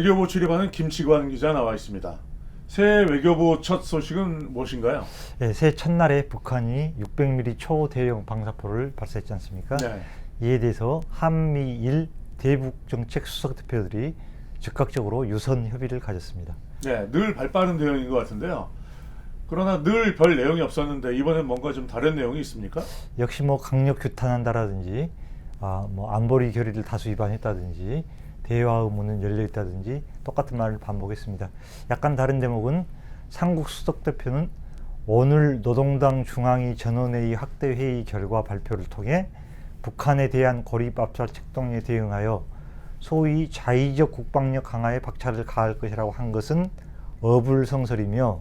외교부 출입하는 김치관 기자 나와 있습니다. 새 외교부 첫 소식은 무엇인가요? 네, 새해 첫날에 북한이 600mm 초대형 방사포를 발사했지 않습니까? 네. 이에 대해서 한미일 대북 정책 수석 대표들이 즉각적으로 유선 협의를 가졌습니다. 네, 늘 발빠른 대응인 것 같은데요. 그러나 늘 별 내용이 없었는데 이번엔 뭔가 좀 다른 내용이 있습니까? 역시 뭐 강력 규탄한다라든지 아, 뭐 안보리 결의를 다수 위반했다든지 대화 의 문은 열려 있다든지 똑같은 말을 반복했습니다. 약간 다른 대목은 삼국 수석 대표는 오늘 노동당 중앙위 전원회의 확대 회의 결과 발표를 통해 북한에 대한 고립 압살 책동에 대응하여 소위 자의적 국방력 강화에 박차를 가할 것이라고 한 것은 어불성설이며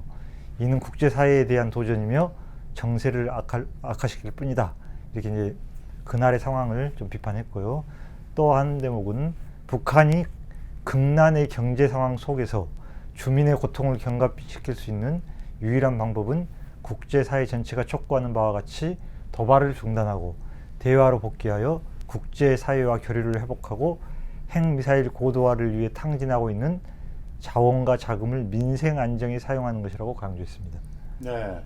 이는 국제사회에 대한 도전이며 정세를 악화, 악화시킬 뿐이다. 이렇게 이제 그날의 상황을 좀 비판했고요. 또 한 대목은 북한이 극난의 경제 상황 속에서 주민의 고통을 경감시킬 수 있는 유일한 방법은 국제사회 전체가 촉구하는 바와 같이 도발을 중단하고 대화로 복귀하여 국제사회와 교류를 회복하고 핵미사일 고도화를 위해 탕진하고 있는 자원과 자금을 민생 안정에 사용하는 것이라고 강조했습니다. 네.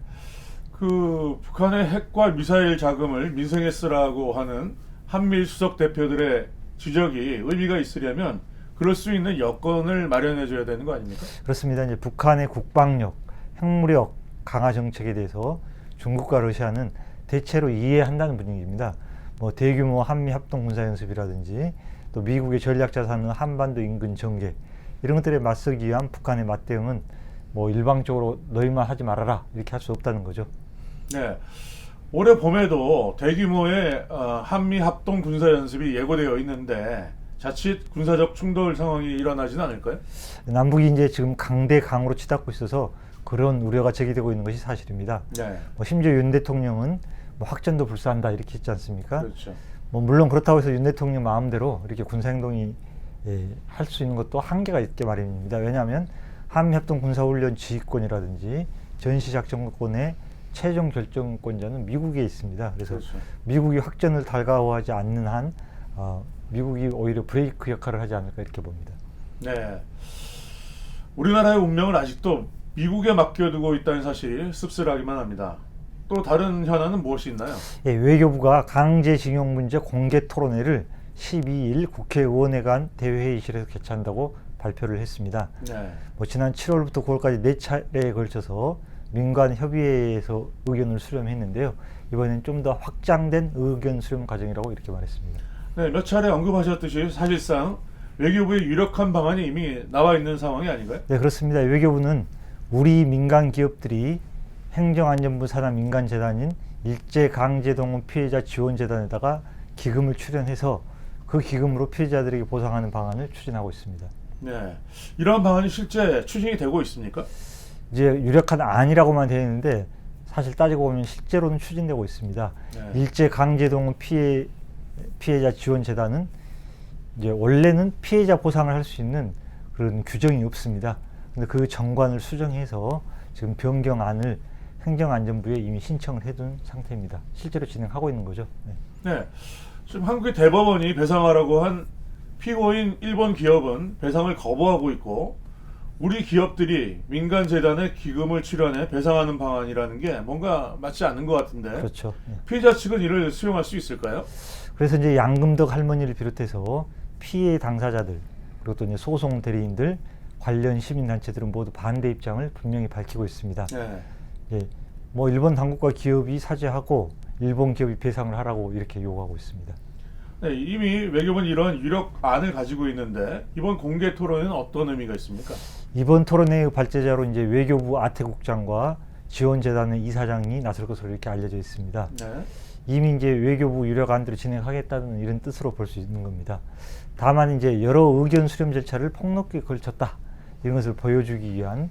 그 북한의 핵과 미사일 자금을 민생에 쓰라고 하는 한미 수석 대표들의 지적이 의미가 있으려면 그럴 수 있는 여건을 마련해 줘야 되는 거 아닙니까? 그렇습니다. 이제 북한의 국방력, 핵무력 강화 정책에 대해서 중국과 러시아는 대체로 이해한다는 분위기입니다. 뭐 대규모 한미 합동 군사 연습이라든지 또 미국의 전략 자산은 한반도 인근 전개 이런 것들에 맞서기 위한 북한의 맞대응은 뭐 일방적으로 너희만 하지 말아라 이렇게 할 수 없다는 거죠. 네. 올해 봄에도 대규모의 어, 한미 합동 군사 연습이 예고되어 있는데 자칫 군사적 충돌 상황이 일어나지는 않을까요? 남북이 이제 지금 강대 강으로 치닫고 있어서 그런 우려가 제기되고 있는 것이 사실입니다. 네. 뭐 심지어 윤 대통령은 뭐 확전도 불사한다 이렇게 했지 않습니까? 그렇죠. 뭐 물론 그렇다고 해서 윤 대통령 마음대로 이렇게 군사 행동이 예, 할 수 있는 것도 한계가 있게 마련입니다. 왜냐하면 한미합동 군사훈련 지휘권이라든지 전시작전권의 최종 결정권자는 미국에 있습니다. 그래서 그렇죠. 미국이 확전을 달가워하지 않는 한 어, 미국이 오히려 브레이크 역할을 하지 않을까 이렇게 봅니다. 네. 우리나라의 운명을 아직도 미국에 맡겨두고 있다는 사실 씁쓸하기만 합니다. 또 다른 현안은 무엇이 있나요? 예, 외교부가 강제징용 문제 공개 토론회를 12일 국회의원회관 대회의실에서 개최한다고 발표를 했습니다. 네. 뭐 지난 7월부터 9월까지 네 차례에 걸쳐서 민간 협의회에서 의견을 수렴했는데요. 이번엔 좀 더 확장된 의견 수렴 과정이라고 이렇게 말했습니다. 네, 몇 차례 언급하셨듯이 사실상 외교부의 유력한 방안이 이미 나와 있는 상황이 아닌가요? 네, 그렇습니다. 외교부는 우리 민간 기업들이 행정안전부 산하 민간 재단인 일제 강제동원 피해자 지원 재단에다가 기금을 출연해서 그 기금으로 피해자들에게 보상하는 방안을 추진하고 있습니다. 네. 이러한 방안이 실제 추진이 되고 있습니까? 이제 유력한 안이라고만 되어 있는데 사실 따지고 보면 실제로는 추진되고 있습니다. 네. 일제 강제동원 피해 피해자 지원 재단은 이제 원래는 피해자 보상을 할 수 있는 그런 규정이 없습니다. 근데 그 정관을 수정해서 지금 변경안을 행정안전부에 이미 신청을 해둔 상태입니다. 실제로 진행하고 있는 거죠. 네. 네. 지금 한국의 대법원이 배상하라고 한 피고인 일본 기업은 배상을 거부하고 있고 우리 기업들이 민간 재단에 기금을 출연해 배상하는 방안이라는 게 뭔가 맞지 않는 것 같은데 그렇죠. 네. 피해자 측은 이를 수용할 수 있을까요? 그래서 이제 양금덕 할머니를 비롯해서 피해 당사자들 그리고 또 이제 소송 대리인들 관련 시민 단체들은 모두 반대 입장을 분명히 밝히고 있습니다. 네. 예, 뭐 일본 당국과 기업이 사죄하고 일본 기업이 배상을 하라고 이렇게 요구하고 있습니다. 네, 이미 외교부는 이런 유력 안을 가지고 있는데 이번 공개 토론에는 어떤 의미가 있습니까? 이번 토론회의 발제자로 이제 외교부 아태국장과 지원재단의 이사장이 나설 것으로 이렇게 알려져 있습니다. 네. 이미 이제 외교부 유력 안들을 진행하겠다는 이런 뜻으로 볼 수 있는 겁니다. 다만 이제 여러 의견 수렴 절차를 폭넓게 걸쳤다 이런 것을 보여주기 위한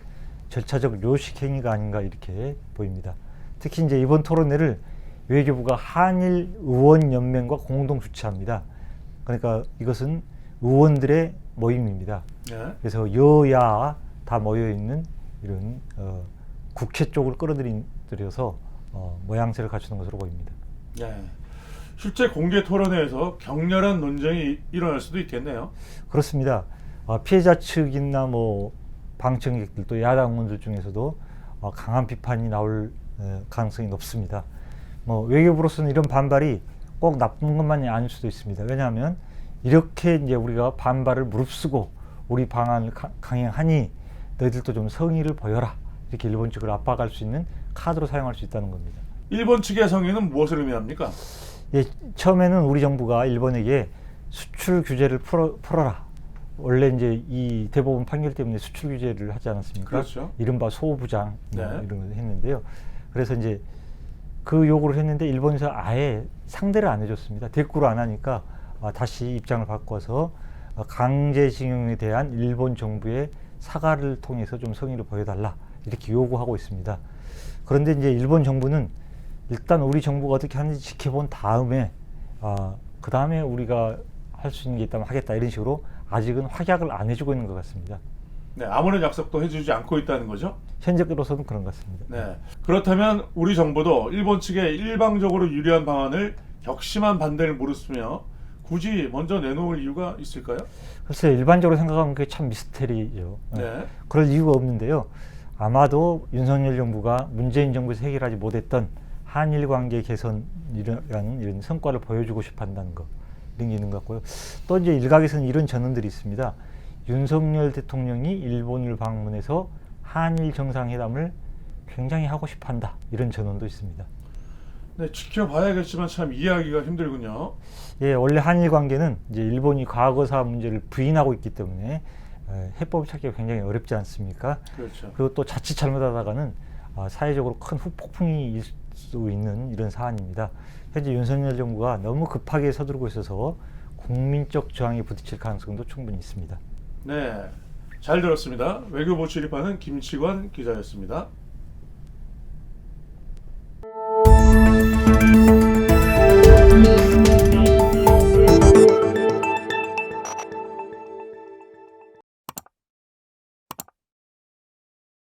절차적 요식 행위가 아닌가 이렇게 보입니다. 특히 이제 이번 토론회를 외교부가 한일 의원 연맹과 공동 주최합니다. 그러니까 이것은 의원들의 모임입니다. 네. 그래서 여야 다 모여 있는 이런 어, 국회 쪽을 끌어들여서 어, 모양새를 갖추는 것으로 보입니다. 네. 실제 공개 토론회에서 격렬한 논쟁이 일어날 수도 있겠네요. 그렇습니다. 아, 피해자 측이나 뭐 방청객들 또 야당 의원들 중에서도 어, 강한 비판이 나올 어, 가능성이 높습니다. 뭐 외교부로서는 이런 반발이 꼭 나쁜 것만이 아닐 수도 있습니다. 왜냐하면 이렇게 이제 우리가 반발을 무릅쓰고 우리 방안을 가- 강행하니 너희들도 좀 성의를 보여라 이렇게 일본 측을 압박할 수 있는 카드로 사용할 수 있다는 겁니다. 일본 측의 성의는 무엇을 의미합니까? 예, 처음에는 우리 정부가 일본에게 수출 규제를 풀어, 풀어라. 원래 이제 이 대법원 판결 때문에 수출 규제를 하지 않았습니까? 그렇죠. 이른바 소부장 뭐 네. 이런 걸 했는데요. 그래서 이제 그 요구를 했는데 일본에서 아예 상대를 안 해줬습니다. 대꾸를 안 하니까 아, 다시 입장을 바꿔서 어, 강제징용에 대한 일본 정부의 사과를 통해서 좀 성의를 보여달라 이렇게 요구하고 있습니다. 그런데 이제 일본 정부는 일단 우리 정부가 어떻게 하는지 지켜본 다음에 아, 그 다음에 우리가 할 수 있는 게 있다면 하겠다 이런 식으로 아직은 확약을 안 해주고 있는 것 같습니다. 네, 아무런 약속도 해주지 않고 있다는 거죠. 현재로서는 그런 것 같습니다. 네. 그렇다면 우리 정부도 일본 측에 일방적으로 유리한 방안을 격심한 반대를 무릅쓰며 굳이 먼저 내놓을 이유가 있을까요? 글쎄 일반적으로 생각하면 그게 참 미스테리죠. 어, 네. 그럴 이유가 없는데요. 아마도 윤석열 정부가 문재인 정부에서 해결하지 못했던 한일 관계 개선이라는 이런 성과를 보여주고 싶어 한다는 거 이런 게 있는 것 같고요. 또 이제 일각에서는 이런 전언들이 있습니다. 윤석열 대통령이 일본을 방문해서 한일 정상회담을 굉장히 하고 싶어 한다 이런 전언도 있습니다. 네, 지켜봐야겠지만 참 이해하기가 힘들군요. 예, 원래 한일 관계는 이제 일본이 과거사 문제를 부인하고 있기 때문에 에, 해법을 찾기가 굉장히 어렵지 않습니까? 그렇죠. 그리고 또 자칫 잘못하다가는 아, 사회적으로 큰 후폭풍이 일 수 있는 이런 사안입니다. 현재 윤석열 정부가 너무 급하게 서두르고 있어서 국민적 저항에 부딪힐 가능성도 충분히 있습니다. 네. 잘 들었습니다. 외교부 출입하는 김치관 기자였습니다.